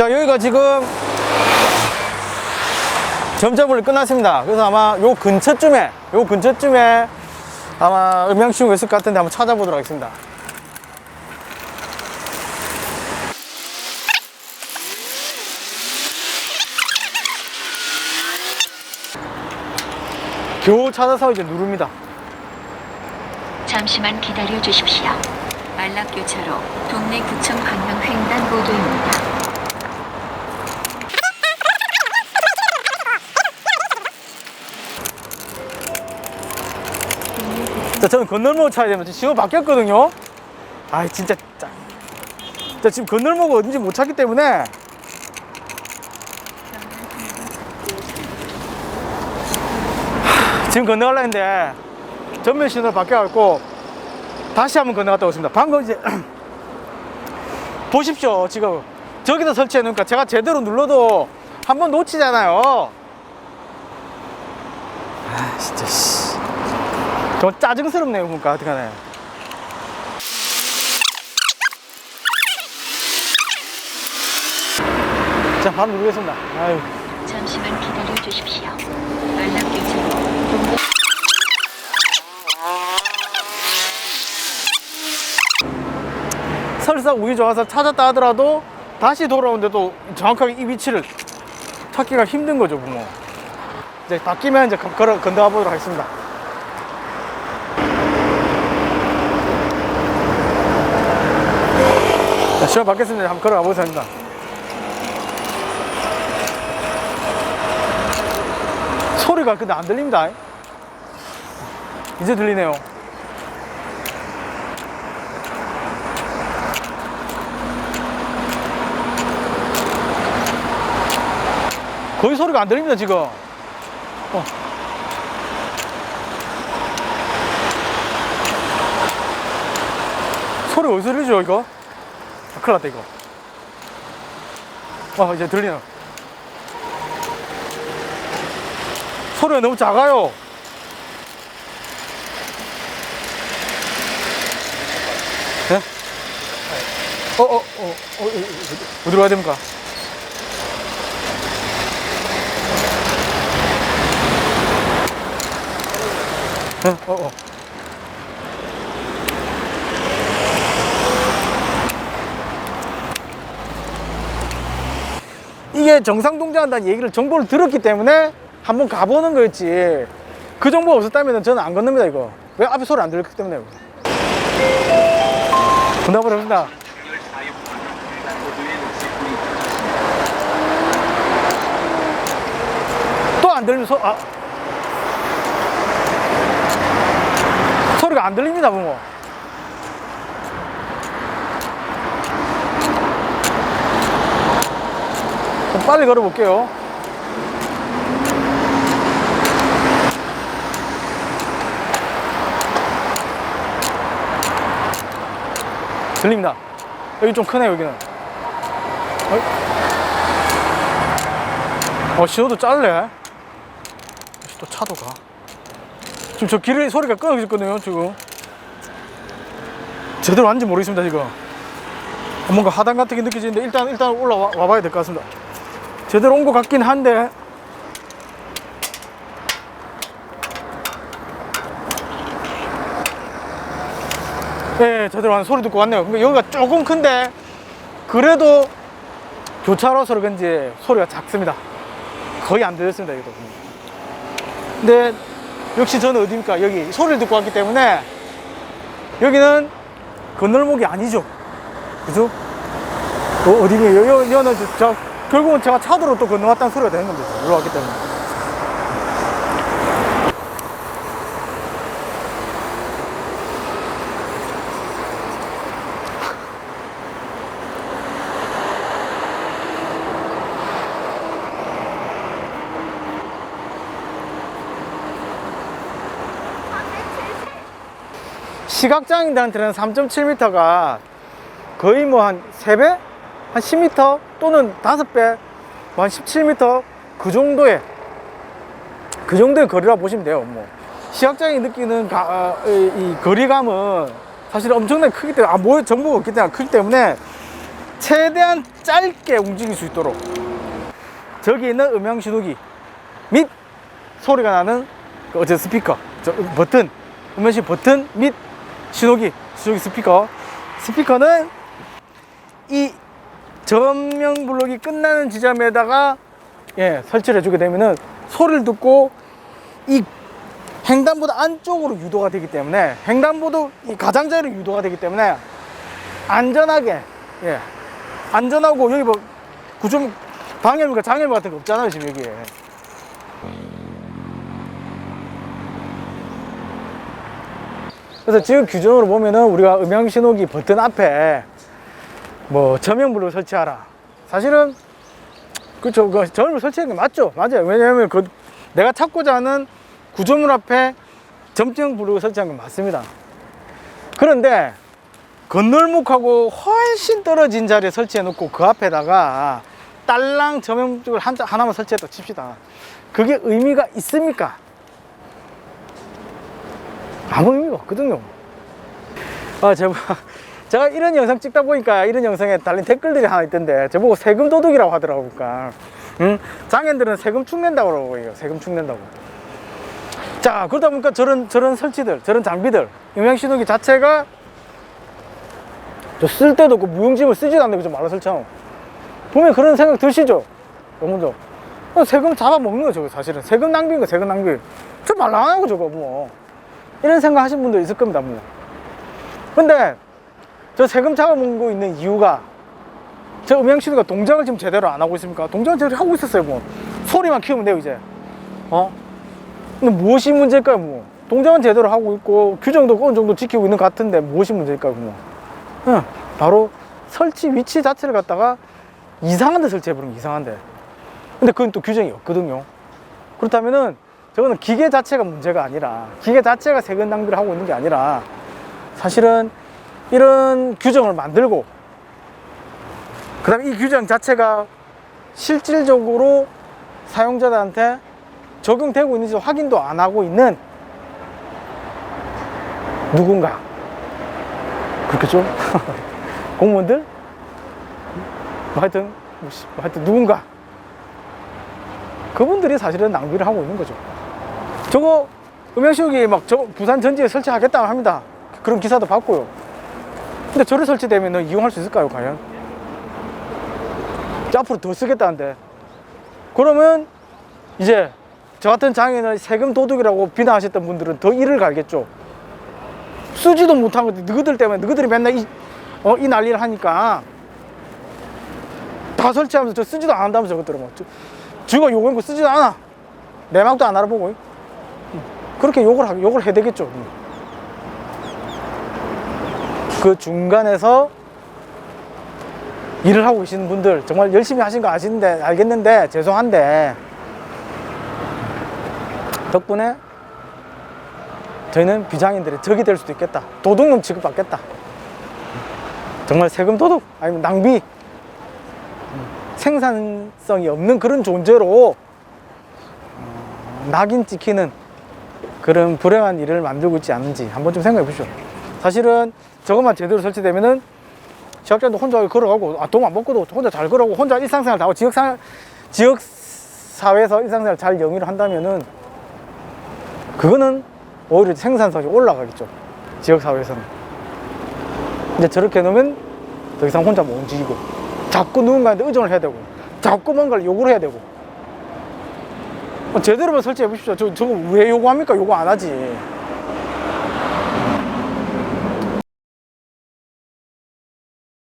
자, 여기가 지금 점자분리 끝났습니다. 그래서 아마 요 근처쯤에, 요 근처쯤에 아마 음향신호가 있을 것 같은데 한번 찾아보도록 하겠습니다. 겨우 찾아서 이제 누릅니다. 잠시만 기다려 주십시오. 안락교차로 동네 구청 방향 횡단 보도입니다. 자, 저는 건널목 차야 되면 지금 신호 바뀌었거든요. 아, 진짜. 짜. 자, 지금 건널목 어딘지 못 찾기 때문에. 하, 지금 건너가려 했는데 전면 신호를 바뀌어갖고 다시 한번 건너갔다 오습니다. 방금 이제 보십시오. 지금 저기다 설치해 놓으니까 제가 제대로 눌러도 한 번 놓치잖아요. 아, 진짜 씨. 좀 짜증스럽네요, 그러니까 어떡하네. 자, 바로 누르겠습니다. 아유. 잠시만 기다려 주십시오. 설사 운이 좋아서 찾았다 하더라도 다시 돌아오는데 도 정확하게 이 위치를 찾기가 힘든 거죠, 부모. 이제 바뀌면 이제 걸어 건너가 보도록 하겠습니다. 시간 받겠습니다. 한번 걸어가 보겠습니다. 소리가 근데 안 들립니다. 이제 들리네요. 거의 소리가 안 들립니다, 지금. 어. 소리 어디서 들리죠, 이거? 아, 큰일 났다, 이거. 아, 이제 들리네. 소리가 너무 작아요. 네? 어, 어, 어, 어, 어, 어, 어디로 가야 됩니까? 어, 어, 어. 이게 정상 동작한다는 얘기를 정보를 들었기 때문에 한번 가보는 거였지. 그 정보가 없었다면 저는 안 건넙니다, 이거. 왜 앞에 소리 안 들렸기 때문에. 건너버립니다. 또 안 들리면 소, 아. 소리가 안 들립니다, 붕어. 좀 빨리 걸어 볼게요. 들립니다. 여기 좀 크네, 여기는. 어, 신호도 짧네. 또 차도 가. 지금 저 길에 소리가 끊어졌거든요, 지금. 제대로 왔는지 모르겠습니다, 지금. 어, 뭔가 하단 같은 게 느껴지는데 일단 일단 올라와 와봐야 될 것 같습니다. 제대로 온 것 같긴 한데 네 제대로 하는 소리 듣고 왔네요. 근데 여기가 조금 큰데 그래도 교차로서 그런지 소리가 작습니다. 거의 안 들렸습니다 여기도. 근데 역시 저는 어디입니까 여기 소리를 듣고 왔기 때문에 여기는 건널목이 아니죠. 그죠? 어, 어디니? 여, 여, 여는 저, 저, 결국은 제가 차도로 또 건너왔다는 소리가 되는 겁니다. 이리 왔기 때문에. 시각장애인들한테는 3.7m가 거의 뭐 한 3배? 한 10m 또는 5배, 뭐한 17m 그 정도의 그 정도의 거리라 보시면 돼요. 뭐 시각장애인이 느끼는 가- 어, 이, 이 거리감은 사실 엄청나게 크기 때문에 아, 뭐 정보가 없기 때문에 크기 때문에 최대한 짧게 움직일 수 있도록 저기 있는 음향 신호기 및 소리가 나는 그 어제 스피커 저 버튼 음향식 버튼 및 신호기 신호기 스피커 스피커는 이 전명 블록이 끝나는 지점에다가 예, 설치를 해주게 되면은 소리를 듣고 이 횡단보도 안쪽으로 유도가 되기 때문에 횡단보도 이 가장자리로 유도가 되기 때문에 안전하게 예 안전하고 여기 뭐 구조 방해물과 장애물 같은 거 없잖아요 지금 여기에. 그래서 지금 규정으로 보면은 우리가 음향 신호기 버튼 앞에 뭐 저명불을 설치하라 사실은 그쵸 그 저명불 설치하는 게 맞죠 맞아요 왜냐하면 그 내가 찾고자 하는 구조물 앞에 점정 블록을 설치한 건 맞습니다. 그런데 건널목하고 훨씬 떨어진 자리에 설치해 놓고 그 앞에다가 딸랑 조명쪽을 한, 하나만 설치했다 칩시다. 그게 의미가 있습니까? 아무 의미가 없거든요. 아, 제가, 제가 이런 영상 찍다 보니까 이런 영상에 달린 댓글들이 하나 있던데 저보고 세금 도둑이라고 하더라고. 그러니까. 응? 장애인들은 세금 축낸다고 그러고, 이거. 세금 축낸다고. 자 그러다 보니까 저런 저런 설치들 저런 장비들 음향신호기 자체가 저쓸 때도 없고 무용지물 쓰지도 않는데 그저 말로 설치하고 보면 그런 생각 드시죠 여러분들 어, 세금 잡아먹는 거 저거 사실은 세금 낭비인 거 세금 낭비 저 말로 안 하고 저거 뭐 이런 생각 하신 분들 있을 겁니다 뭐 근데 저 세금 잡아먹고 있는 이유가 저 음향신호가 동작을 지금 제대로 안 하고 있습니까 동작을 제대로 하고 있었어요 뭐 소리만 키우면 돼요 이제 어 근데 무엇이 문제일까요, 뭐? 동작은 제대로 하고 있고, 규정도 어느 정도 지키고 있는 것 같은데, 무엇이 문제일까요, 뭐? 응, 바로 설치 위치 자체를 갖다가 이상한 데 설치해버린 게 이상한데. 근데 그건 또 규정이 없거든요. 그렇다면은, 저거는 기계 자체가 문제가 아니라, 기계 자체가 세금 낭비를 하고 있는 게 아니라, 사실은 이런 규정을 만들고, 그 다음에 이 규정 자체가 실질적으로 사용자들한테 적용되고 있는지 확인도 안 하고 있는 누군가. 그렇겠죠? 공무원들? 뭐 하여튼 하여튼 누군가. 그분들이 사실은 낭비를 하고 있는 거죠. 저거 음향시국이 막저 부산 전지에 설치하겠다고 합니다. 그런 기사도 봤고요 근데 저를 설치되면 이용할 수 있을까요 과연? 앞으로 더 쓰겠다는데 그러면 이제 저 같은 장애인을 세금 도둑이라고 비난하셨던 분들은 더 이를 갈겠죠. 쓰지도 못한 것들, 너희들 때문에, 너희들이 맨날 이, 어, 이 난리를 하니까 다 설치하면서 저 쓰지도 안 한다면서 저것들은 뭐. 저, 지가 요구한 거 쓰지도 않아. 내 막도 안 알아보고. 그렇게 욕을, 하, 욕을 해야 되겠죠. 그 중간에서 일을 하고 계시는 분들 정말 열심히 하신 거 아시는데, 알겠는데, 죄송한데, 덕분에 저희는 비장애인들의 적이 될 수도 있겠다. 도둑놈 취급받겠다. 정말 세금 도둑 아니면 낭비 생산성이 없는 그런 존재로 어, 낙인 찍히는 그런 불행한 일을 만들고 있지 않은지 한번 좀 생각해 보시죠. 사실은 저것만 제대로 설치되면은 지역장도 혼자 걸어가고 아, 돈안 먹고도 혼자 잘 걸어가고 혼자 일상생활 다 하고 지역생 지역 사회에서 일상생활 잘 영위를 한다면은 그거는 오히려 생산성이 올라가겠죠. 지역 사회에서는. 이제 저렇게 놓으면 더 이상 혼자 못 움직이고, 자꾸 누군가한테 의존을 해야 되고, 자꾸 뭔가를 요구를 해야 되고. 어, 제대로만 설치해 보십시오. 저, 저거 왜 요구합니까? 요구 안 하지.